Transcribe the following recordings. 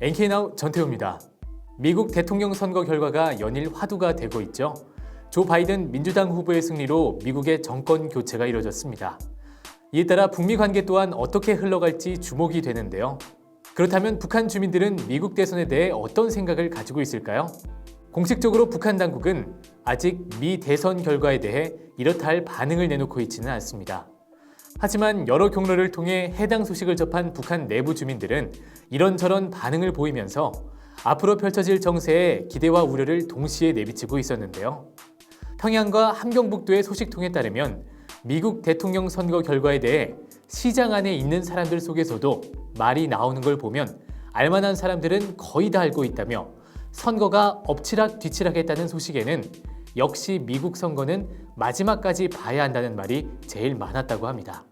NK나우 전태우입니다. 미국 대통령 선거 결과가 연일 화두가 되고 있죠. 조 바이든 민주당 후보의 승리로 미국의 정권 교체가 이뤄졌습니다. 이에 따라 북미 관계 또한 어떻게 흘러갈지 주목이 되는데요. 그렇다면 북한 주민들은 미국 대선에 대해 어떤 생각을 가지고 있을까요? 공식적으로 북한 당국은 아직 미 대선 결과에 대해 이렇다 할 반응을 내놓고 있지는 않습니다. 하지만 여러 경로를 통해 해당 소식을 접한 북한 내부 주민들은 이런저런 반응을 보이면서 앞으로 펼쳐질 정세에 기대와 우려를 동시에 내비치고 있었는데요. 평양과 함경북도의 소식통에 따르면 미국 대통령 선거 결과에 대해 시장 안에 있는 사람들 속에서도 말이 나오는 걸 보면 알만한 사람들은 거의 다 알고 있다며 선거가 엎치락 뒤치락했다는 소식에는 역시 미국 선거는 마지막까지 봐야 한다는 말이 제일 많았다고 합니다.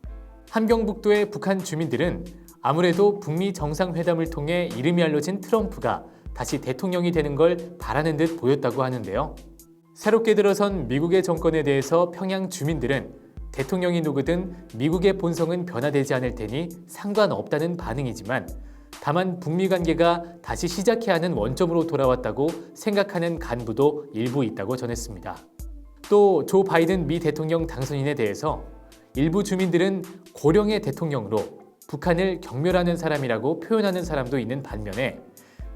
함경북도의 북한 주민들은 아무래도 북미 정상회담을 통해 이름이 알려진 트럼프가 다시 대통령이 되는 걸 바라는 듯 보였다고 하는데요. 새롭게 들어선 미국의 정권에 대해서 평양 주민들은 대통령이 누구든 미국의 본성은 변화되지 않을 테니 상관없다는 반응이지만 다만 북미 관계가 다시 시작해야 하는 원점으로 돌아왔다고 생각하는 간부도 일부 있다고 전했습니다. 또 조 바이든 미 대통령 당선인에 대해서 일부 주민들은 고령의 대통령으로 북한을 경멸하는 사람이라고 표현하는 사람도 있는 반면에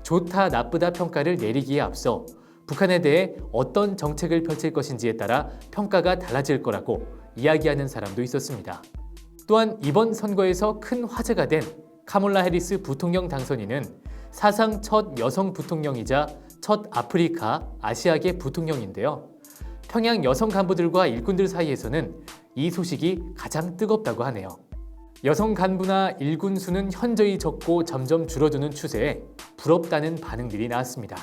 좋다 나쁘다 평가를 내리기에 앞서 북한에 대해 어떤 정책을 펼칠 것인지에 따라 평가가 달라질 거라고 이야기하는 사람도 있었습니다. 또한 이번 선거에서 큰 화제가 된 카몰라 해리스 부통령 당선인은 사상 첫 여성 부통령이자 첫 아프리카 아시아계 부통령인데요. 평양 여성 간부들과 일꾼들 사이에서는 이 소식이 가장 뜨겁다고 하네요. 여성 간부나 일군 수는 현저히 적고 점점 줄어드는 추세에 부럽다는 반응들이 나왔습니다.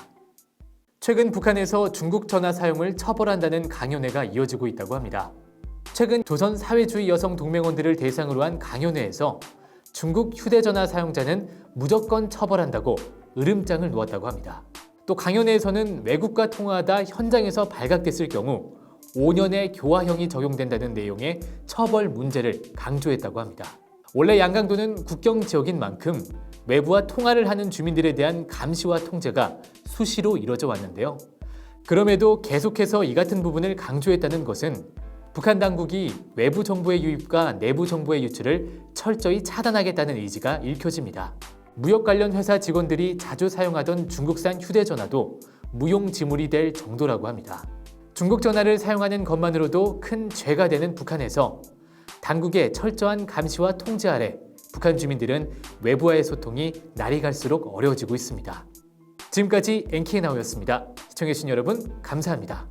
최근 북한에서 중국 전화 사용을 처벌한다는 강연회가 이어지고 있다고 합니다. 최근 조선 사회주의 여성 동맹원들을 대상으로 한 강연회에서 중국 휴대전화 사용자는 무조건 처벌한다고 으름장을 놓았다고 합니다. 또 강연회에서는 외국과 통화하다 현장에서 발각됐을 경우 5년의 교화형이 적용된다는 내용의 처벌 문제를 강조했다고 합니다. 원래 양강도는 국경 지역인 만큼 외부와 통화를 하는 주민들에 대한 감시와 통제가 수시로 이뤄져 왔는데요. 그럼에도 계속해서 이 같은 부분을 강조했다는 것은 북한 당국이 외부 정보의 유입과 내부 정보의 유출을 철저히 차단하겠다는 의지가 읽혀집니다. 무역 관련 회사 직원들이 자주 사용하던 중국산 휴대전화도 무용지물이 될 정도라고 합니다. 중국 전화를 사용하는 것만으로도 큰 죄가 되는 북한에서 당국의 철저한 감시와 통제 아래 북한 주민들은 외부와의 소통이 날이 갈수록 어려워지고 있습니다. 지금까지 NK나우였습니다. 시청해주신 여러분 감사합니다.